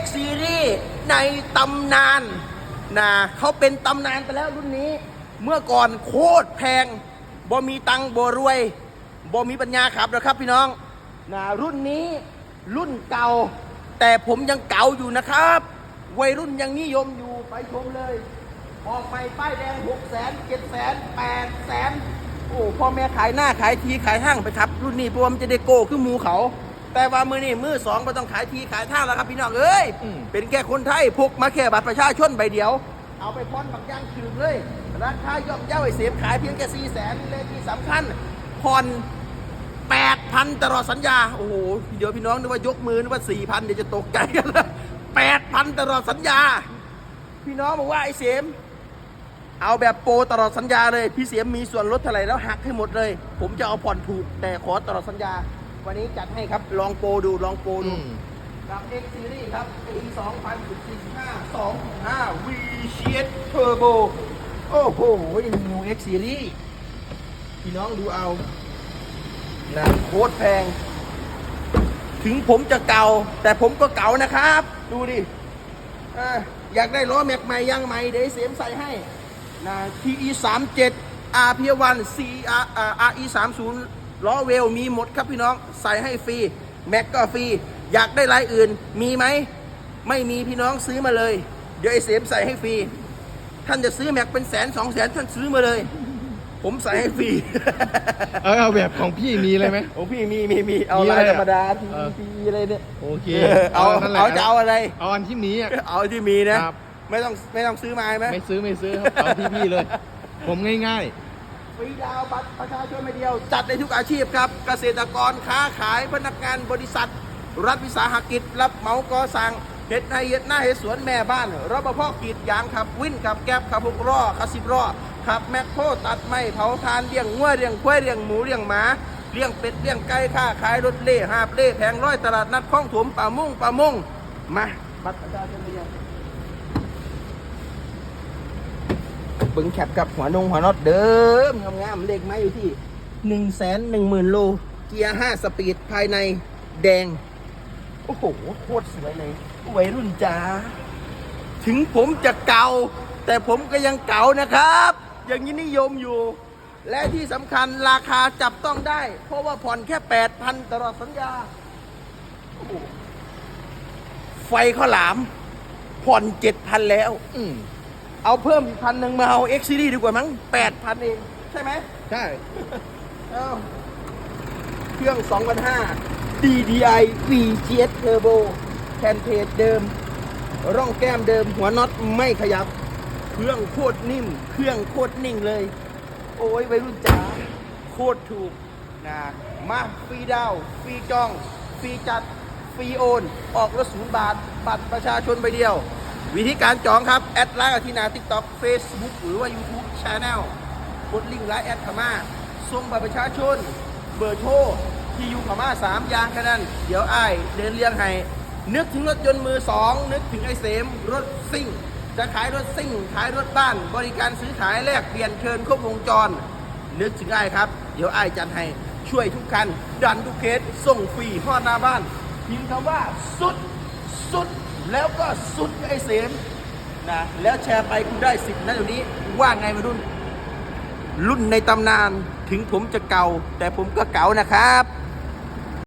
X Series ในตำนานนะเขาเป็นตำนานไปแล้วรุ่นนี้ เมื่อก่อนโคตรแพงบ่มีตังบ่รวยบ่มีปัญญาขับนะครับพี่น้องนะรุ่นนี้รุ่นเก่า แต่ผมยังเก่าอยู่นะครับ วัยรุ่นยังนิยมอยู่ไปชมเลย ออกไปป้ายแดงหกแสนเจ็ดแสนแปดแสนโอ้พ่อแม่ขายหน้าขายทีขายห้างไปครับ รุ่นนี้เพราะว่ามันจะได้โก้ขึ้นมูเขา แต่ว่ามือนี่มือสองก็ต้องขายทีขายท่างแล้วครับพี่น้องเอ้ยอืม เป็นแค่คนไทยพกมาแค่บัตรประชาชนใบเดียว เอาไปพ้อนบักย่างคืนเลยราคาย่อมเย่าไอเสียมขายเพียงแค่สี่แสนเลยที่สำคัญผ่อนแปดพันตลอดสัญญาโอ้โหเดี๋ยวพี่น้องนึกว่ายกมือนึกว่าสี่พันเดี๋ยวจะตกใจกันแล้วแปดพันตลอดสัญญา พี่น้องบอกว่าไอ้เสียม เอาแบบโปรตลอดสัญญาเลย พี่เสียมมีส่วนลดเท่าไหร่แล้วหักให้หมดเลย ผมจะเอาผ่อนถูกแต่ขอตลอดสัญญา วันนี้จัดให้ครับ ลองโปรดู ลองโปรดูอืมกับ X Series ครับปี2045 2.5 V s h i e d Turbo โอ้โห New X Series พี่น้องดูเอานะโคตรแพง ถึงผมจะเก่า แต่ผมก็เก่านะครับ ดูดิอะอยากได้ล้อแม็กใหม่ยางใหม่ เดี๋ยวเสียมใส่ให้นะ TE 37 RP1 CR อ่า RE 30 ล้อเวลมีหมดครับพี่น้อง ใส่ให้ฟรี แม็กก็ฟรี อยากได้ลายอื่น มีไหม ไม่มีพี่น้องซื้อมาเลย เดี๋ยวไอ้เสียมใส่ให้ฟรี ท่านจะซื้อแม็กเป็นแสนสองแสนท่านซื้อมาเลย ผมใส่ให้ฟรี เอาเอาแบบของพี่มีเลยไหม โอ้พี่มีมีมีเอามีลาอะไรยธรรมดาอะทีเออทีอะไรเนี่ย โอเคเออเอานั่นแหละเอาจะเอาอะไร เอาอันที่มีอะ เอาที่มีนะ ครับ ไม่ต้องไม่ต้องซื้อมาใช่ไหม ไม่ซื้อไม่ซื้อครับเอาที่พี่เลย ผมง่าย ฟรีดาวบัตรประชาชนไม่เดียว จัดในทุกอาชีพครับ เกษตรกรค้าขายพนักงานบริษัท รัฐวิสาหกิจ รับเหมาก่อสร้างเห็ดในเห็ดหน้าเห็ดสวนแม่บ้านรปภกรีดยางขับวินขับแก๊บขับหกล้อขับสิบล้อขับแมคโครตัดไม้เผาทานเลี้ยงงัวเลี้ยงควายเลี้ยงหมูเลี้ยงหมาเลี้ยงเป็ดเลี้ยงไก่ค้าขายรถเล่หาบเล่แผงร้อยตลาดนัดคลองถมป่ามุ่งป่ามุ่งมาบัตรประชาชนไม่เดียว บิ้งแคปกับหัวนงหัวน็อตเดิมงามๆเลขไม้อยู่ที่หนึ่งแสนหนึ่งหมื่นโล เกียร์ห้าสปีดภายในแดง โอ้โห โคตรสวยเลยวัยรุ่นจ้าถึงผมจะเก่า แต่ผมก็ยังเก่านะครับ อย่างนี้นิยมอยู่ และที่สำคัญราคาจับต้องได้ เพราะว่าผ่อนแค่แปดพันตลอดสัญญา ไฟข้าหลาม ผ่อนเจ็ดพันแล้ว อืม เอาเพิ่มอีกพันหนึ่งมาเอา X Series ดีกว่ามั้งแปดพันเอง ใช่ไหมใช่เอาเครื่อง 2,500 DDI VGS Turbo แคนเพจเดิม ร่องแก้มเดิมหัวน็อตไม่ขยับ เครื่องโคตรนิ่ม เครื่องโคตรนิ่งเลย โอ้ยวัยรุ่นจ๋าโคตรถูกนะมาฟรีดาวน์ฟรีจอง ฟรีจัด ฟรีโอน ออกรถศูนย์บาท บัตรประชาชนใบเดียว วิธีการจองครับ แอดไลน์ที่นา TikTok Facebook หรือว่า YouTube Channel กดลิงก์ไลน์แอดเข้ามาส่งบัตรประชาชน เบอร์โทรที่อยู่เข้ามาสามอย่างแค่นั้น เดี๋ยวอ้ายเดินเรียงให้ นึกถึงรถยนต์มือสองนึกถึงไอ้เสม รถซิ่ง จะขายรถซิ่ง ขายรถบ้าน บริการซื้อขายแลกเปลี่ยนเชิญครบวงจร นึกถึงไอ้ายครับ เดี๋ยวไอ้ายจัดให้ช่วยทุกคัน ดันทุกเคสส่งฟรีฮอดหน้าบ้านพิมพ์คำว่าสุดสุด แล้วก็สุดไอเสมนะแล้วแชร์ไปคุณได้สิบนะเดี๋ยวนี้ว่าไงมารุ่น รุ่นในตำนานถึงผมจะเก่า แต่ผมก็เก่านะครับ